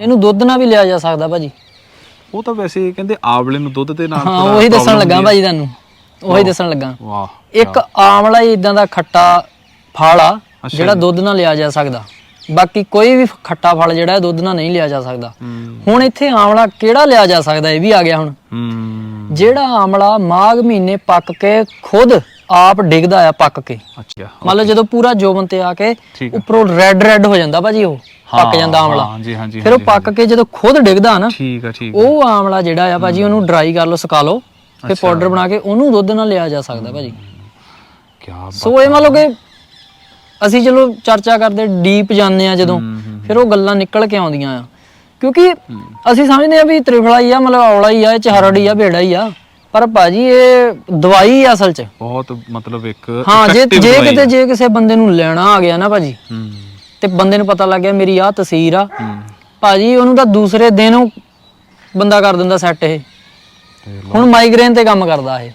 ਇਹਨੂੰ ਦੁੱਧ ਨਾਲ ਵੀ ਲਿਆ ਜਾ ਸਕਦਾ ਭਾਜੀ। ਉਹ ਤਾਂ ਵੈਸੇ ਕਹਿੰਦੇ ਆਵਲੇ ਨੂੰ ਦੁੱਧ ਦੇ ਨਾਲ ਹਾਂ ਥੋੜ੍ਹਾ ਉਹੀ ਦੱਸਣ problem ਲੱਗਾ ਹੁੰਦੀ ਭਾਜੀ ਤੁਹਾਨੂੰ ਉਹੀ ਦੱਸਣ ਲੱਗਾ। ਹੈ। ਵਾਹ ਇੱਕ ਆਮਲਾ ਹੀ ਇਦਾਂ ਦਾ ਖੱਟਾ ਫਲ ਆ ਅੱਛਾ ਜਿਹੜਾ ਦੁੱਧ ਨਾਲ ਲਿਆ ਜਾ ਸਕਦਾ। ਬਾਕੀ ਕੋਈ ਵੀ ਖੱਟਾ ਫਲ ਜਿਹੜਾ ਹੈ ਦੁੱਧ ਨਾਲ ਨਹੀਂ ਲਿਆ ਜਾ ਸਕਦਾ। ਹੂੰ। ਹੁਣ ਇੱਥੇ ਆਮਲਾ ਕਿਹੜਾ ਲਿਆ ਜਾ ਸਕਦਾ? ਇਹ ਵੀ ਆ ਗਿਆ ਹੁਣ। ਹੂੰ। ਜਿਹੜਾ ਆਮਲਾ ਮਾਘ ਮਹੀਨੇ ਪੱਕ ਕੇ ਖੁਦ ਆਪ ਡਿੱਗਦਾ ਆ ਪੱਕ ਕੇ। ਅੱਛਾ ਮੰਨ ਲਓ ਜਦੋਂ ਪੂਰਾ ਜੋਬਨ ਤੇ ਆ ਕੇ ਠੀਕ ਆ। ਉੱਪਰੋਂ ਰੈੱਡ ਰੈੱਡ ਹੋ ਜਾਂਦਾ ਭਾਜੀ ਉਹ। ਪੱਕ ਜਾਂਦਾ ਆਮਲਾ। ਹਾਂ ਜੀ ਹਾਂ ਜੀ ਫਿਰ ਉਹ ਪੱਕ ਕੇ ਜਦੋਂ ਖੁਦ ਡਿੱਗਦਾ ਨਾ ਠੀਕ ਆ ਠੀਕ। ਉਹ ਆਮਲਾ ਜਿਹੜਾ ਆ ਭਾਜੀ ਉਹਨੂੰ ਡਰਾਈ ਕਰ ਲਓ ਸੁਕਾ ਲਓ ਫਿਰ ਪਾਊਡਰ ਬਣਾ ਕੇ ਉਹਨੂੰ ਦੁੱਧ ਨਾਲ ਲਿਆ ਜਾ ਸਕਦਾ ਭਾਜੀ। ਕਿਆ ਬਾਤ ਸੋ ਇਹ ਮੰਨ ਲਓ ਕਿ ਅਸੀਂ ਚਲੋ ਚਰਚਾ ਕਰਦੇ ਡੀਪ ਜਾਂਦੇ ਆ ਜਦੋਂ ਫਿਰ ਉਹ ਗੱਲਾਂ ਨਿਕਲ ਕੇ ਆਉਂਦੀਆਂ ਆ। ਕਿਉਂਕਿ ਅਸੀਂ ਸਮਝਦੇ ਆ ਵੀ ਤ੍ਰਿਫਲਾ ਹੀ ਆ ਮਤਲਬ ਔਲਾ ਹੀ ਆ ਇਹ ਚ ਹਰੜ ਆ ਬੇੜਾ ਹੀ ਆ। ਪਰ ਭਾਜੀ ਇਹ ਦਵਾਈ ਆ ਅਸਲ ਚ। ਬਹੁਤ ਮਤਲਬ ਇੱਕ ਹਾਂ ਜੇ ਜੇ ਕਿਤੇ। ਜੇ ਕਿਸੇ ਬੰਦੇ ਨੂੰ ਲੈਣਾ ਆ ਗਿਆ ਨਾ ਭਾਜੀ ਹੂੰ। ਤੇ ਬੰਦੇ ਨੂੰ ਪਤਾ ਲੱਗ ਗਿਆ ਮੇਰੀ ਆਹ ਤਸਵੀਰ ਆ। ਭਾਜੀ ਉਹਨੂੰ ਤਾਂ ਦੂਸਰੇ ਦਿਨ ਉਹ ਬੰਦਾ ਕਰ ਦਿੰਦਾ ਸੈੱਟ ਇਹ। ਹੁਣ ਮਾਈਗ੍ਰੇਨ ਤੇ ਕੰਮ ਕਰਦਾ ਇਹ।